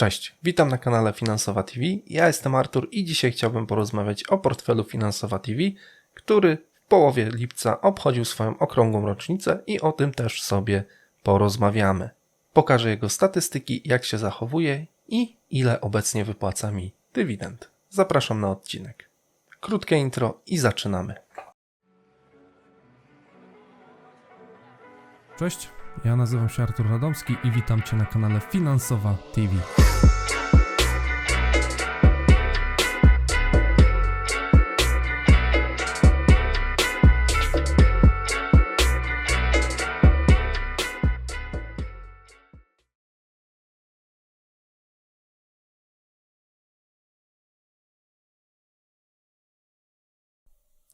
Cześć, witam na kanale Finansowa TV. Ja jestem Artur i dzisiaj chciałbym porozmawiać o portfelu Finansowa TV, który w połowie lipca obchodził swoją okrągłą rocznicę i o tym też sobie porozmawiamy. Pokażę jego statystyki, jak się zachowuje i ile obecnie wypłaca mi dywidend. Zapraszam na odcinek. Krótkie intro i zaczynamy. Cześć, ja nazywam się Artur Radomski i witam Cię na kanale Finansowa TV.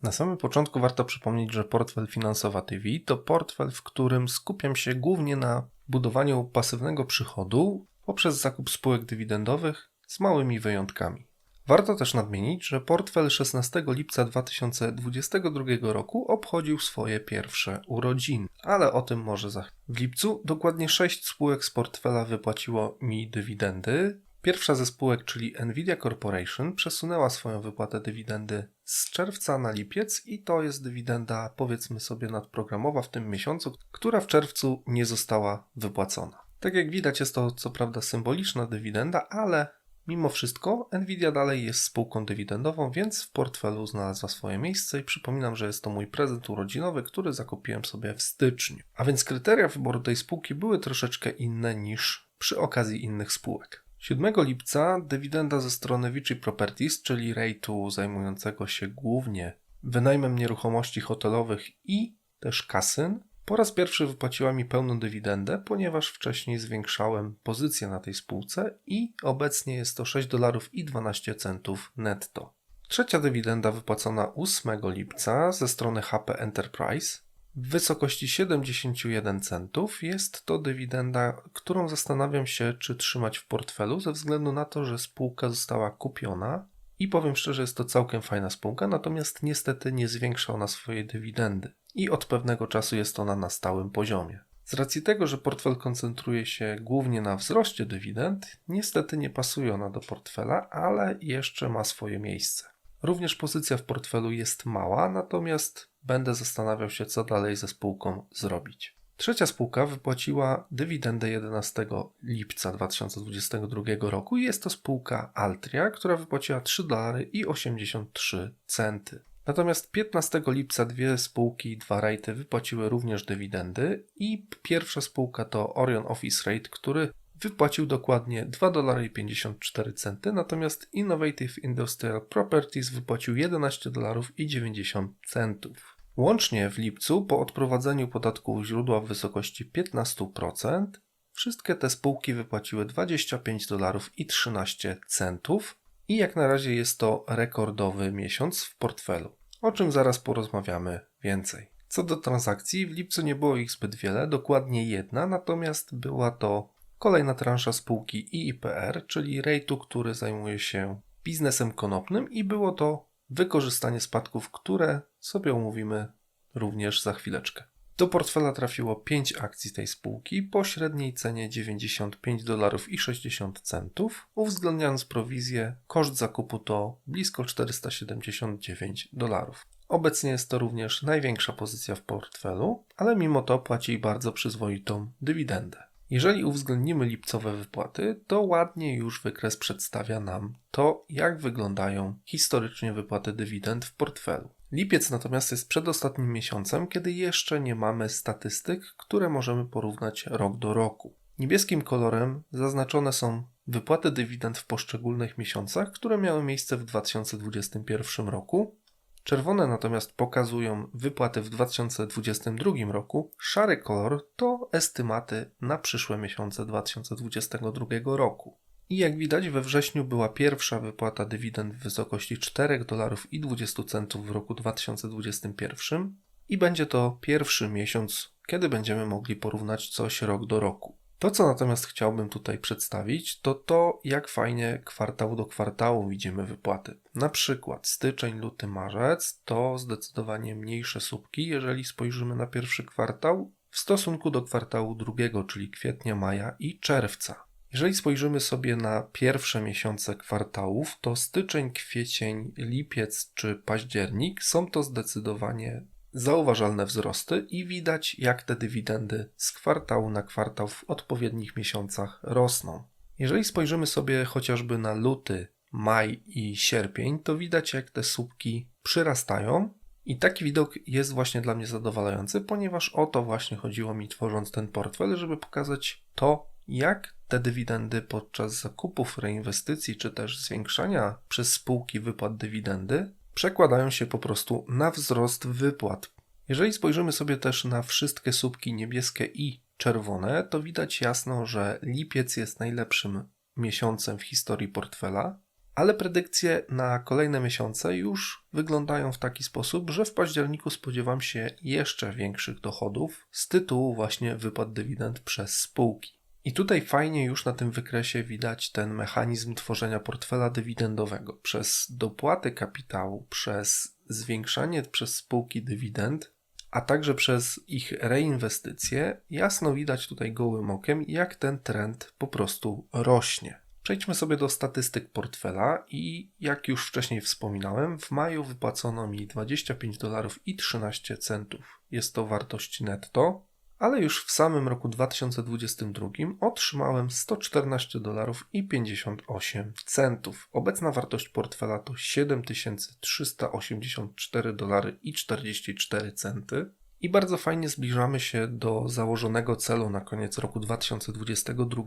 Na samym początku warto przypomnieć, że portfel Finansowa TV to portfel, w którym skupiam się głównie na budowaniu pasywnego przychodu poprzez zakup spółek dywidendowych z małymi wyjątkami. Warto też nadmienić, że portfel 16 lipca 2022 roku obchodził swoje pierwsze urodziny, ale o tym może za chwilę. W lipcu dokładnie 6 spółek z portfela wypłaciło mi dywidendy, Pierwsza ze spółek, czyli Nvidia Corporation, przesunęła swoją wypłatę dywidendy z czerwca na lipiec i to jest dywidenda, powiedzmy sobie, nadprogramowa w tym miesiącu, która w czerwcu nie została wypłacona. Tak jak widać, jest to co prawda symboliczna dywidenda, ale mimo wszystko Nvidia dalej jest spółką dywidendową, więc w portfelu znalazła swoje miejsce i przypominam, że jest to mój prezent urodzinowy, który zakupiłem sobie w styczniu. A więc kryteria wyboru tej spółki były troszeczkę inne niż przy okazji innych spółek. 7 lipca dywidenda ze strony Vichy Properties, czyli rejtu zajmującego się głównie wynajmem nieruchomości hotelowych i też kasyn, po raz pierwszy wypłaciła mi pełną dywidendę, ponieważ wcześniej zwiększałem pozycję na tej spółce i obecnie jest to 6 dolarów i 12 centów netto. Trzecia dywidenda wypłacona 8 lipca ze strony HP Enterprise w wysokości 71 centów. Jest to dywidenda, którą zastanawiam się, czy trzymać w portfelu, ze względu na to, że spółka została kupiona i powiem szczerze, jest to całkiem fajna spółka, natomiast niestety nie zwiększa ona swojej dywidendy i od pewnego czasu jest ona na stałym poziomie. Z racji tego, że portfel koncentruje się głównie na wzroście dywidend, niestety nie pasuje ona do portfela, ale jeszcze ma swoje miejsce. Również pozycja w portfelu jest mała, natomiast będę zastanawiał się, co dalej ze spółką zrobić. Trzecia spółka wypłaciła dywidendę 11 lipca 2022 roku i jest to spółka Altria, która wypłaciła 3 dolary i 83 centy. Natomiast 15 lipca dwie spółki dwa rejty wypłaciły również dywidendy i pierwsza spółka to Orion Office Rate, który wypłacił dokładnie 2,54 centy, natomiast Innovative Industrial Properties wypłacił 11 dolarów i 90 centów. Łącznie w lipcu po odprowadzeniu podatku źródła w wysokości 15% wszystkie te spółki wypłaciły 25 dolarów i 13 centów i jak na razie jest to rekordowy miesiąc w portfelu, o czym zaraz porozmawiamy więcej. Co do transakcji, w lipcu nie było ich zbyt wiele, dokładnie jedna, natomiast była to kolejna transza spółki IIPR, czyli rejtu, który zajmuje się biznesem konopnym i było to wykorzystanie spadków, które sobie omówimy również za chwileczkę. Do portfela trafiło 5 akcji tej spółki po średniej cenie 95 dolarów i 60 centów. Uwzględniając prowizję, koszt zakupu to blisko 479 dolarów. Obecnie jest to również największa pozycja w portfelu, ale mimo to płaci bardzo przyzwoitą dywidendę. Jeżeli uwzględnimy lipcowe wypłaty, to ładnie już wykres przedstawia nam to, jak wyglądają historycznie wypłaty dywidend w portfelu. Lipiec natomiast jest przedostatnim miesiącem, kiedy jeszcze nie mamy statystyk, które możemy porównać rok do roku. Niebieskim kolorem zaznaczone są wypłaty dywidend w poszczególnych miesiącach, które miały miejsce w 2021 roku, Czerwone natomiast pokazują wypłaty w 2022 roku. Szary kolor to estymaty na przyszłe miesiące 2022 roku. I jak widać, we wrześniu była pierwsza wypłata dywidend w wysokości 4 dolarów i 20 centów w roku 2021 i będzie to pierwszy miesiąc, kiedy będziemy mogli porównać coś rok do roku. To, co natomiast chciałbym tutaj przedstawić, to to, jak fajnie kwartał do kwartału widzimy wypłaty. Na przykład styczeń, luty, marzec to zdecydowanie mniejsze słupki, jeżeli spojrzymy na pierwszy kwartał w stosunku do kwartału drugiego, czyli kwietnia, maja i czerwca. Jeżeli spojrzymy sobie na pierwsze miesiące kwartałów, to styczeń, kwiecień, lipiec czy październik są to zdecydowanie zauważalne wzrosty i widać, jak te dywidendy z kwartału na kwartał w odpowiednich miesiącach rosną. Jeżeli spojrzymy sobie chociażby na luty, maj i sierpień, to widać, jak te słupki przyrastają. I taki widok jest właśnie dla mnie zadowalający, ponieważ o to właśnie chodziło mi tworząc ten portfel, żeby pokazać to, jak te dywidendy podczas zakupów, reinwestycji czy też zwiększania przez spółki wypłat dywidendy przekładają się po prostu na wzrost wypłat. Jeżeli spojrzymy sobie też na wszystkie słupki niebieskie i czerwone, to widać jasno, że lipiec jest najlepszym miesiącem w historii portfela, ale predykcje na kolejne miesiące już wyglądają w taki sposób, że w październiku spodziewam się jeszcze większych dochodów z tytułu właśnie wypłat dywidend przez spółki. I tutaj fajnie już na tym wykresie widać ten mechanizm tworzenia portfela dywidendowego. Przez dopłaty kapitału, przez zwiększanie przez spółki dywidend, a także przez ich reinwestycje, jasno widać tutaj gołym okiem, jak ten trend po prostu rośnie. Przejdźmy sobie do statystyk portfela i jak już wcześniej wspominałem, w maju wypłacono mi 25 dolarów i 13 centów. Jest to wartość netto ale już w samym roku 2022 otrzymałem 114 dolarów i 58 centów. Obecna wartość portfela to 7384 dolary i 44 centy. I bardzo fajnie zbliżamy się do założonego celu na koniec roku 2022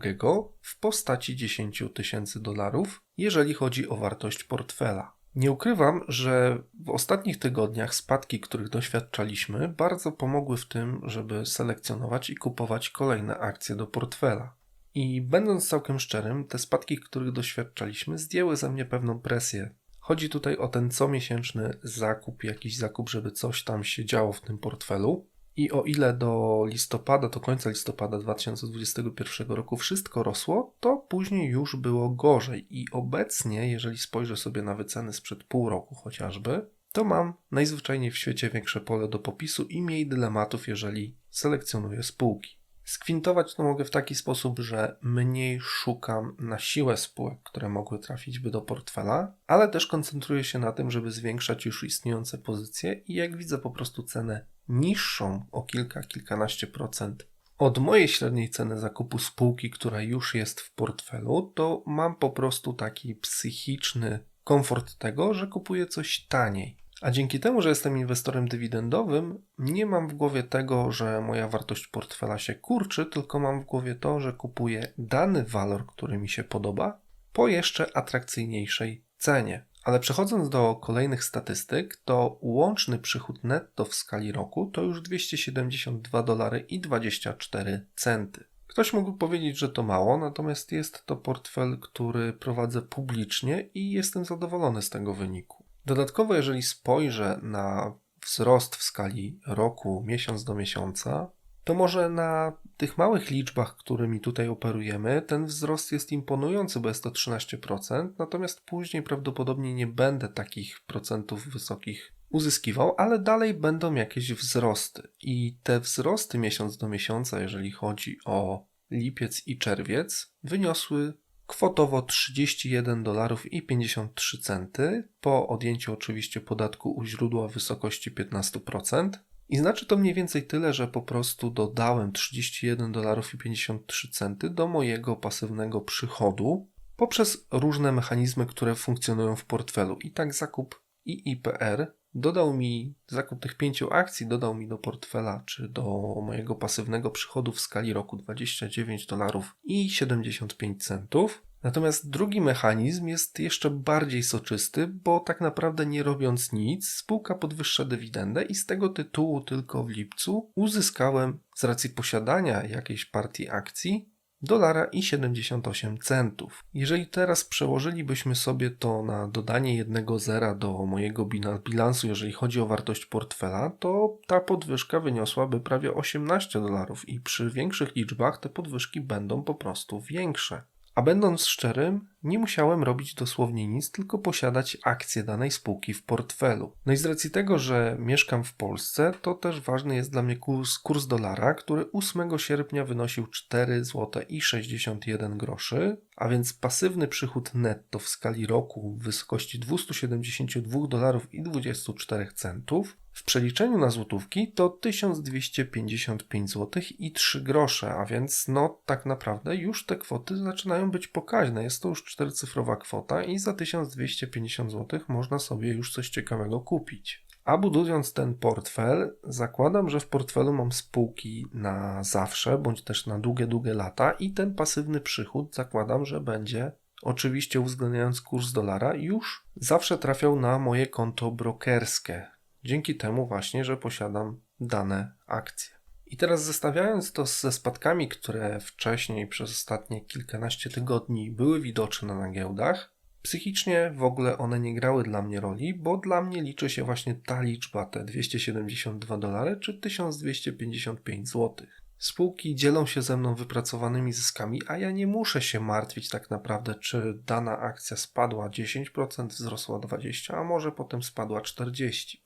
w postaci 10 tysięcy dolarów, jeżeli chodzi o wartość portfela. Nie ukrywam, że w ostatnich tygodniach spadki, których doświadczaliśmy, bardzo pomogły w tym, żeby selekcjonować i kupować kolejne akcje do portfela. I będąc całkiem szczerym, te spadki, których doświadczaliśmy, zdjęły ze mnie pewną presję. Chodzi tutaj o ten comiesięczny zakup, jakiś zakup, żeby coś tam się działo w tym portfelu. I o ile do listopada, do końca listopada 2021 roku wszystko rosło, to później już było gorzej. I obecnie, jeżeli spojrzę sobie na wyceny sprzed pół roku chociażby, to mam najzwyczajniej w świecie większe pole do popisu i mniej dylematów, jeżeli selekcjonuję spółki. Skwintować to mogę w taki sposób, że mniej szukam na siłę spółek, które mogły trafić by do portfela, ale też koncentruję się na tym, żeby zwiększać już istniejące pozycje i jak widzę po prostu cenę niższą o kilka, kilkanaście procent od mojej średniej ceny zakupu spółki, która już jest w portfelu, to mam po prostu taki psychiczny komfort tego, że kupuję coś taniej. A dzięki temu, że jestem inwestorem dywidendowym, nie mam w głowie tego, że moja wartość portfela się kurczy, tylko mam w głowie to, że kupuję dany walor, który mi się podoba, po jeszcze atrakcyjniejszej cenie. Ale przechodząc do kolejnych statystyk, to łączny przychód netto w skali roku to już 272 dolary i 24 centy. Ktoś mógł powiedzieć, że to mało, natomiast jest to portfel, który prowadzę publicznie i jestem zadowolony z tego wyniku. Dodatkowo, jeżeli spojrzę na wzrost w skali roku, miesiąc do miesiąca, to może na tych małych liczbach, którymi tutaj operujemy, ten wzrost jest imponujący, bo jest to 13%, natomiast później prawdopodobnie nie będę takich procentów wysokich uzyskiwał, ale dalej będą jakieś wzrosty. I te wzrosty miesiąc do miesiąca, jeżeli chodzi o lipiec i czerwiec, wyniosły kwotowo 31 dolarów i 53 centy, po odjęciu oczywiście podatku u źródła w wysokości 15%. I znaczy to mniej więcej tyle, że po prostu dodałem 31 dolarów i 53 centy do mojego pasywnego przychodu poprzez różne mechanizmy, które funkcjonują w portfelu. I tak zakup IIPR dodał mi, zakup tych pięciu akcji dodał mi do portfela, czy do mojego pasywnego przychodu w skali roku 29 dolarów i 75 centów. Natomiast drugi mechanizm jest jeszcze bardziej soczysty, bo tak naprawdę nie robiąc nic, spółka podwyższa dywidendę i z tego tytułu tylko w lipcu uzyskałem z racji posiadania jakiejś partii akcji dolara i 78 centów. Jeżeli teraz przełożylibyśmy sobie to na dodanie jednego zera do mojego bilansu, jeżeli chodzi o wartość portfela, to ta podwyżka wyniosłaby prawie 18 dolarów i przy większych liczbach te podwyżki będą po prostu większe. A będąc szczerym, nie musiałem robić dosłownie nic, tylko posiadać akcje danej spółki w portfelu. No i z racji tego, że mieszkam w Polsce, to też ważny jest dla mnie kurs, kurs dolara, który 8 sierpnia wynosił 4 zł i 61 groszy, a więc pasywny przychód netto w skali roku w wysokości 272 dolarów i 24 centów w przeliczeniu na złotówki to 1255 zł i 3 grosze, a więc no tak naprawdę już te kwoty zaczynają być pokaźne. Jest to już czterocyfrowa kwota i za 1250 zł można sobie już coś ciekawego kupić. A budując ten portfel, zakładam, że w portfelu mam spółki na zawsze, bądź też na długie, długie lata i ten pasywny przychód zakładam, że będzie oczywiście uwzględniając kurs dolara, już zawsze trafiał na moje konto brokerskie. Dzięki temu właśnie, że posiadam dane akcje. I teraz zestawiając to ze spadkami, które wcześniej przez ostatnie kilkanaście tygodni były widoczne na giełdach, psychicznie w ogóle one nie grały dla mnie roli, bo dla mnie liczy się właśnie ta liczba, te 272 dolary czy 1255 złotych. Spółki dzielą się ze mną wypracowanymi zyskami, a ja nie muszę się martwić tak naprawdę, czy dana akcja spadła 10%, wzrosła 20%, a może potem spadła 40%.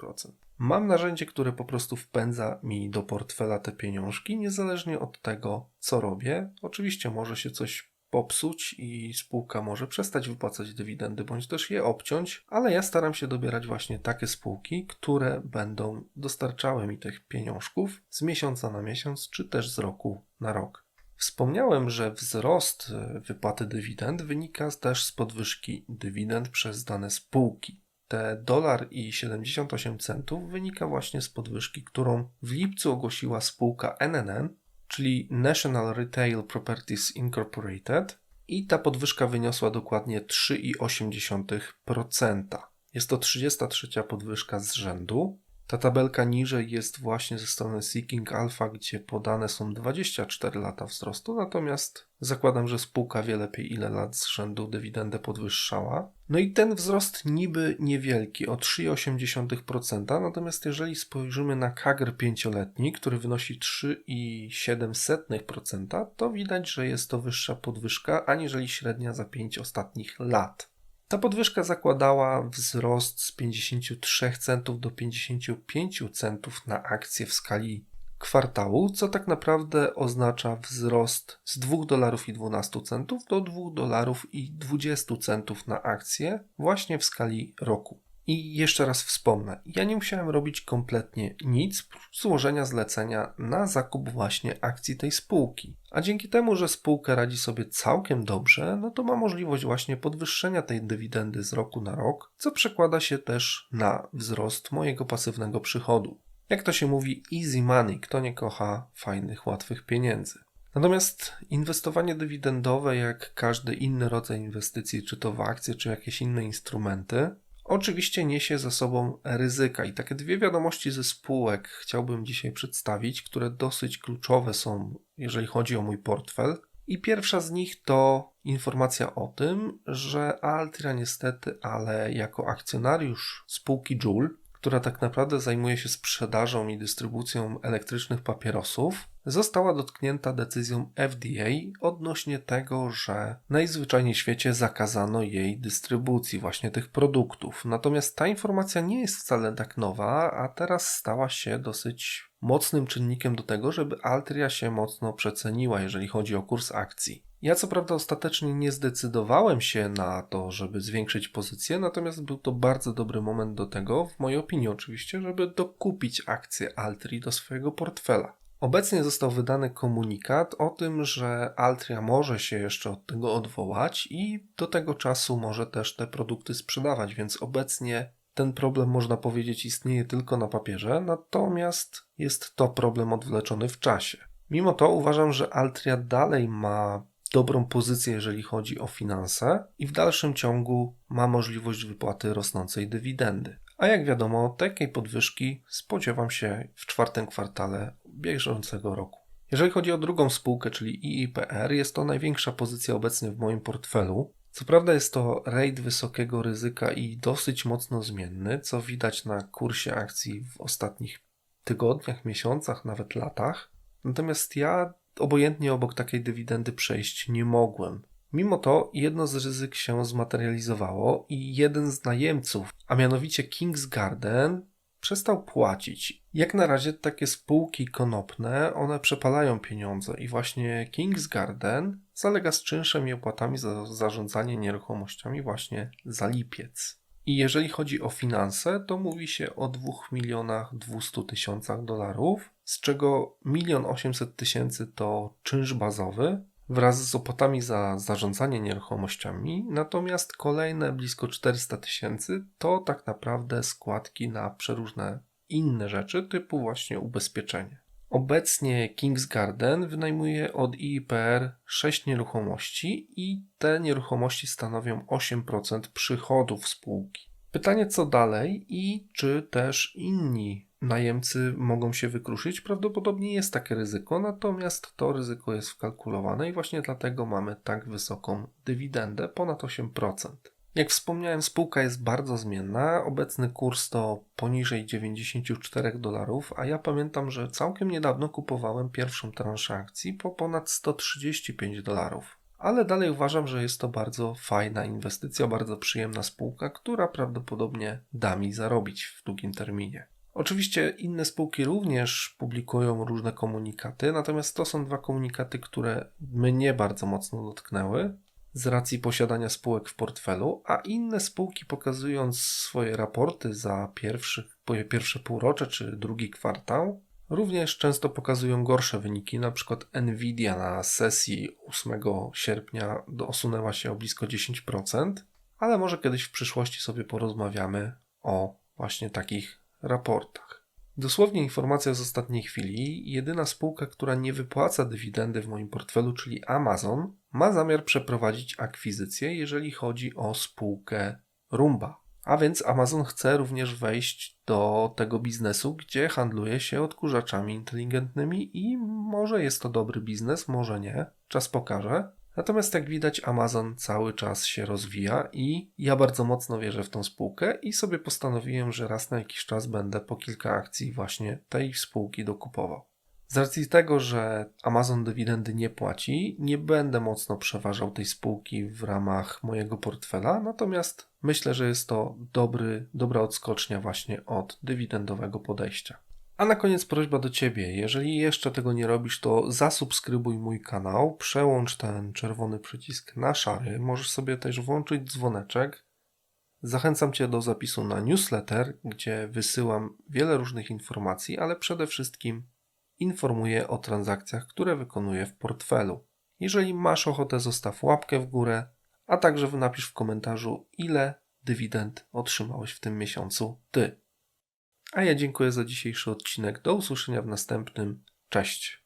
Mam narzędzie, które po prostu wpędza mi do portfela te pieniążki, niezależnie od tego, co robię. Oczywiście może się coś popsuć i spółka może przestać wypłacać dywidendy bądź też je obciąć, ale ja staram się dobierać właśnie takie spółki, które będą dostarczały mi tych pieniążków z miesiąca na miesiąc czy też z roku na rok. Wspomniałem, że wzrost wypłaty dywidend wynika też z podwyżki dywidend przez dane spółki. Te dolar i 78 centów wynika właśnie z podwyżki, którą w lipcu ogłosiła spółka NNN czyli National Retail Properties Incorporated, i ta podwyżka wyniosła dokładnie 3,8%. Jest to 33 podwyżka z rzędu. Ta tabelka niżej jest właśnie ze strony Seeking Alpha, gdzie podane są 24 lata wzrostu, natomiast zakładam, że spółka wie lepiej ile lat z rzędu dywidendę podwyższała. No i ten wzrost niby niewielki, o 3,8%, natomiast jeżeli spojrzymy na KAGR pięcioletni, który wynosi 3,7%, to widać, że jest to wyższa podwyżka aniżeli średnia za 5 ostatnich lat. Ta podwyżka zakładała wzrost z 53 centów do 55 centów na akcję w skali kwartału, co tak naprawdę oznacza wzrost z 2 dolarów i 12 centów do 2 dolarów i 20 centów na akcję właśnie w skali roku. I jeszcze raz wspomnę, ja nie musiałem robić kompletnie nic złożenia zlecenia na zakup właśnie akcji tej spółki. A dzięki temu, że spółka radzi sobie całkiem dobrze, no to ma możliwość właśnie podwyższenia tej dywidendy z roku na rok, co przekłada się też na wzrost mojego pasywnego przychodu. Jak to się mówi, easy money, kto nie kocha fajnych, łatwych pieniędzy. Natomiast inwestowanie dywidendowe, jak każdy inny rodzaj inwestycji, czy to w akcje, czy jakieś inne instrumenty, oczywiście niesie ze sobą ryzyka. I takie dwie wiadomości ze spółek chciałbym dzisiaj przedstawić, które dosyć kluczowe są, jeżeli chodzi o mój portfel. I pierwsza z nich to informacja o tym, że Altria niestety, ale jako akcjonariusz spółki Joule, która tak naprawdę zajmuje się sprzedażą i dystrybucją elektrycznych papierosów, została dotknięta decyzją FDA odnośnie tego, że najzwyczajniej w świecie zakazano jej dystrybucji właśnie tych produktów. Natomiast ta informacja nie jest wcale tak nowa, a teraz stała się dosyć mocnym czynnikiem do tego, żeby Altria się mocno przeceniła, jeżeli chodzi o kurs akcji. Ja co prawda ostatecznie nie zdecydowałem się na to, żeby zwiększyć pozycję, natomiast był to bardzo dobry moment do tego, w mojej opinii oczywiście, żeby dokupić akcje Altri do swojego portfela. Obecnie został wydany komunikat o tym, że Altria może się jeszcze od tego odwołać i do tego czasu może też te produkty sprzedawać, więc obecnie ten problem można powiedzieć istnieje tylko na papierze, natomiast jest to problem odwleczony w czasie. Mimo to uważam, że Altria dalej ma dobrą pozycję, jeżeli chodzi o finanse i w dalszym ciągu ma możliwość wypłaty rosnącej dywidendy. A jak wiadomo, takiej podwyżki spodziewam się w czwartym kwartale bieżącego roku. Jeżeli chodzi o drugą spółkę, czyli IIPR, jest to największa pozycja obecnie w moim portfelu. Co prawda jest to raid wysokiego ryzyka i dosyć mocno zmienny, co widać na kursie akcji w ostatnich tygodniach, miesiącach, nawet latach. Natomiast ja obojętnie obok takiej dywidendy przejść nie mogłem. Mimo to jedno z ryzyk się zmaterializowało i jeden z najemców, a mianowicie King's Garden, przestał płacić. Jak na razie takie spółki konopne, one przepalają pieniądze i właśnie King's Garden zalega z czynszem i opłatami za zarządzanie nieruchomościami właśnie za lipiec. I jeżeli chodzi o finanse, to mówi się o 2 milionach 200 tysiącach dolarów, z czego 1 800 tysięcy to czynsz bazowy wraz z opłatami za zarządzanie nieruchomościami, natomiast kolejne blisko 400 tysięcy to tak naprawdę składki na przeróżne inne rzeczy, typu właśnie ubezpieczenie. Obecnie Kings Garden wynajmuje od IPR 6 nieruchomości i te nieruchomości stanowią 8% przychodów spółki. Pytanie co dalej i czy też inni najemcy mogą się wykruszyć? Prawdopodobnie jest takie ryzyko, natomiast to ryzyko jest wkalkulowane i właśnie dlatego mamy tak wysoką dywidendę, ponad 8%. Jak wspomniałem, spółka jest bardzo zmienna. Obecny kurs to poniżej 94 dolarów, a ja pamiętam, że całkiem niedawno kupowałem pierwszą transzę akcji po ponad 135 dolarów. Ale dalej uważam, że jest to bardzo fajna inwestycja, bardzo przyjemna spółka, która prawdopodobnie da mi zarobić w długim terminie. Oczywiście inne spółki również publikują różne komunikaty, natomiast to są dwa komunikaty, które mnie bardzo mocno dotknęły z racji posiadania spółek w portfelu, a inne spółki pokazując swoje raporty za pierwszy, pierwsze półrocze czy drugi kwartał, również często pokazują gorsze wyniki. Na przykład Nvidia na sesji 8 sierpnia osunęła się o blisko 10%, ale może kiedyś w przyszłości sobie porozmawiamy o właśnie takich raportach. Dosłownie informacja z ostatniej chwili. Jedyna spółka, która nie wypłaca dywidendy w moim portfelu, czyli Amazon, ma zamiar przeprowadzić akwizycję, jeżeli chodzi o spółkę Rumba. A więc Amazon chce również wejść do tego biznesu, gdzie handluje się odkurzaczami inteligentnymi i może jest to dobry biznes, może nie. Czas pokaże. Natomiast jak widać, Amazon cały czas się rozwija i ja bardzo mocno wierzę w tą spółkę i sobie postanowiłem, że raz na jakiś czas będę po kilka akcji właśnie tej spółki dokupował. Z racji tego, że Amazon dywidendy nie płaci, nie będę mocno przeważał tej spółki w ramach mojego portfela, natomiast myślę, że jest to dobry, dobra odskocznia właśnie od dywidendowego podejścia. A na koniec prośba do Ciebie. Jeżeli jeszcze tego nie robisz, to zasubskrybuj mój kanał, przełącz ten czerwony przycisk na szary. Możesz sobie też włączyć dzwoneczek. Zachęcam Cię do zapisu na newsletter, gdzie wysyłam wiele różnych informacji, ale przede wszystkim informuję o transakcjach, które wykonuję w portfelu. Jeżeli masz ochotę, zostaw łapkę w górę, a także napisz w komentarzu, ile dywidend otrzymałeś w tym miesiącu Ty. A ja dziękuję za dzisiejszy odcinek. Do usłyszenia w następnym. Cześć.